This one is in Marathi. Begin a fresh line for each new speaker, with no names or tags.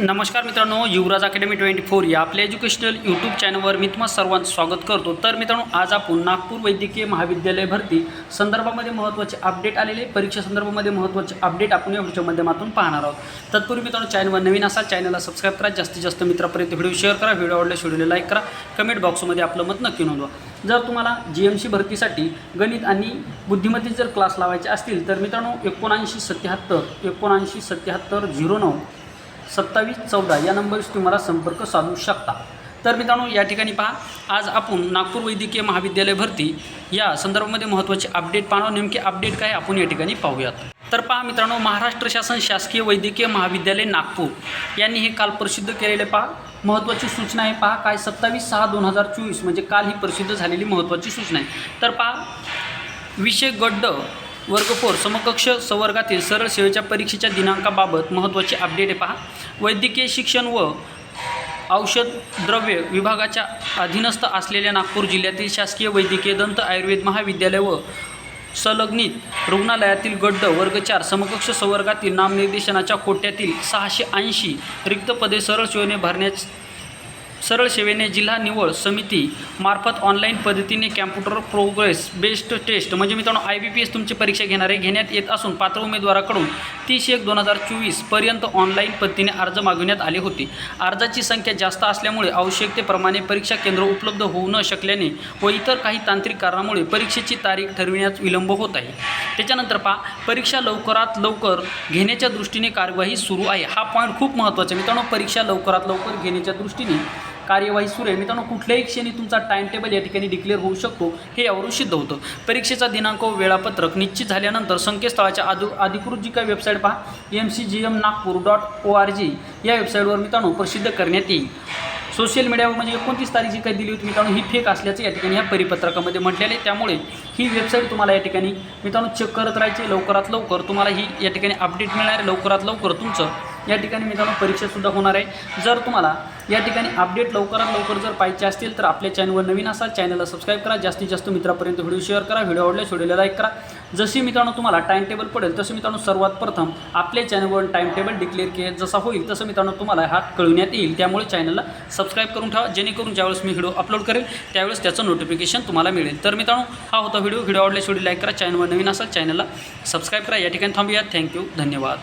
नमस्कार मित्रांनो युवराज अकॅडमी ट्वेंटी फोर या आपल्या एज्युकेशनल यूट्यूब चॅनलवर मी तुम्हाला सर्वांचं स्वागत करतो. तर मित्रांनो आज आपण नागपूर वैद्यकीय महाविद्यालय भरती संदर्भामध्ये महत्त्वाचे अपडेट आलेले परीक्षा संदर्भामध्ये महत्त्वाचे अपडेट आपण या व्हिडिओच्या माध्यमातून पाहणार आहोत. तत्पूर्वी मित्रांनो चॅनलवर नवीन असाल चॅनलला सबस्क्राईब करा जास्तीत जास्त मित्रापर्यंत व्हिडिओ शेअर करा व्हिडिओ आवडल्यास व्हिडिओला लाईक करा कमेंट बॉक्समध्ये आपलं मत नक्की नोंदवा. जर तुम्हाला जी एम सी भरतीसाठी गणित आणि बुद्धिमत्तेचे जर क्लास लावायचे असतील तर मित्रांनो एकोणऐंशी सत्याहत्तर एकोणऐंशी सत्याहत्तर झिरो नऊ सत्तावीस चौदा या नंबरशी तुम्हाला संपर्क साधू शकता. तर मित्रांनो या ठिकाणी पहा आज आपण नागपूर वैद्यकीय महाविद्यालय भरती या संदर्भामध्ये महत्त्वाचे अपडेट पाहणार. नेमके अपडेट काय आपण या ठिकाणी पाहूयात. तर पहा मित्रांनो महाराष्ट्र शासन शासकीय वैद्यकीय महाविद्यालय नागपूर. यांनी हे काल प्रसिद्ध केलेले पहा. महत्त्वाची सूचना आहे पहा काय सत्तावीस सहा दोन हजार चोवीस म्हणजे काल ही प्रसिद्ध झालेली महत्त्वाची सूचना आहे. तर पहा विषय गड्ड वर्ग फोर समकक्ष संवर्गातील सरळ सेवेच्या परीक्षेच्या दिनांकाबाबत महत्त्वाचे अपडेट आहे पहा. वैद्यकीय शिक्षण व औषध द्रव्य विभागाच्या अधीनस्थ असलेल्या नागपूर जिल्ह्यातील शासकीय वैद्यकीय दंत आयुर्वेद महाविद्यालय व संलग्नित रुग्णालयातील गड्ड वर्ग चार समकक्ष संवर्गातील नामनिर्देशनाच्या कोट्यातील सहाशे ऐंशी रिक्त पदे सरळ सेवेने भरण्यास सरळ सेवेने जिल्हा निवड समिती मार्फत ऑनलाईन पद्धतीने कॅम्प्युटर प्रोग्रेस बेस्ड टेस्ट म्हणजे मित्रांनो आय बी पी एस तुमची परीक्षा घेणारे घेण्यात येत असून पात्र उमेदवाराकडून तीस एक दोन हजार चोवीसपर्यंत ऑनलाईन पद्धतीने अर्ज मागविण्यात आले होते. अर्जाची संख्या जास्त असल्यामुळे आवश्यकतेप्रमाणे परीक्षा केंद्र उपलब्ध होऊ न शकल्याने व इतर काही तांत्रिक कारणामुळे परीक्षेची तारीख ठरविण्यात विलंब होत आहे. त्याच्यानंतर पहा परीक्षा लवकरात लवकर घेण्याच्या दृष्टीने कार्यवाही सुरू आहे. हा पॉईंट खूप महत्त्वाचा मित्रांनो परीक्षा लवकरात लवकर घेण्याच्या दृष्टीने कार्यवाही सुरू आहे. मित्रांनो कुठल्याही क्षणी तुमचा टाईम टेबल या ठिकाणी डिक्लेअर होऊ शकतो. हे यावरून सिद्ध होतं. परीक्षेचा दिनांक व वेळापत्रक निश्चित झाल्यानंतर संकेतस्थळाच्या आदु अधिकृत जी काही वेबसाईट पहा M C G M Nagpur dot O R G या वेबसाईटवर मित्रांनो प्रसिद्ध करण्यात येईल. सोशल मीडियावर म्हणजे एकोणतीस तारीख जी काही दिली होती मित्रांनो ही फेक असल्याचं या ठिकाणी ह्या परिपत्रकामध्ये म्हटलेलं आहे. त्यामुळे ही वेबसाईट तुम्हाला या ठिकाणी मित्रांनो चेक करत राहायचे. लवकरात लवकर तुम्हाला ही या ठिकाणी अपडेट मिळणार आहे. लवकरात लवकर तुमचं या ठिकाणी मित्रांनो परीक्षासुद्धा होणार आहे. जर तुम्हाला या ठिकाणी अपडेट लवकरात लवकर जर पाहिजे असतील तर आपल्या चॅनलवर नवीन असाल चॅनलला सबस्क्राईब करा. जास्तीत जास्त मित्रापर्यंत व्हिडिओ शेअर करा. व्हिडिओ आवडल्यास व्हिडिओला लाईक करा. जशी मित्रांनो तुम्हाला टाईम टेबल पडेल तसं मित्रांनो सर्वात प्रथम आपल्या चॅनलवर टाईम टेबल डिक्लेअर केले जसा होईल तसं मित्रांनो तुम्हाला हा कळविण्यात येईल. त्यामुळे चॅनलला सबस्क्राईब करून ठेवा. जेणेकरून ज्यावेळेस मी व्हिडिओ अपलोड करेल त्यावेळेस त्याचं नोटिफिकेशन तुम्हाला मिळेल. तर मित्रांनो हा होता व्हिडिओ. व्हिडिओ आवडल्यास व्हिडिओ लाईक करा. चॅनलवर नवीन असाल चॅनलला सबस्क्राईब करा. या ठिकाणी थांबूया. थँक्यू धन्यवाद.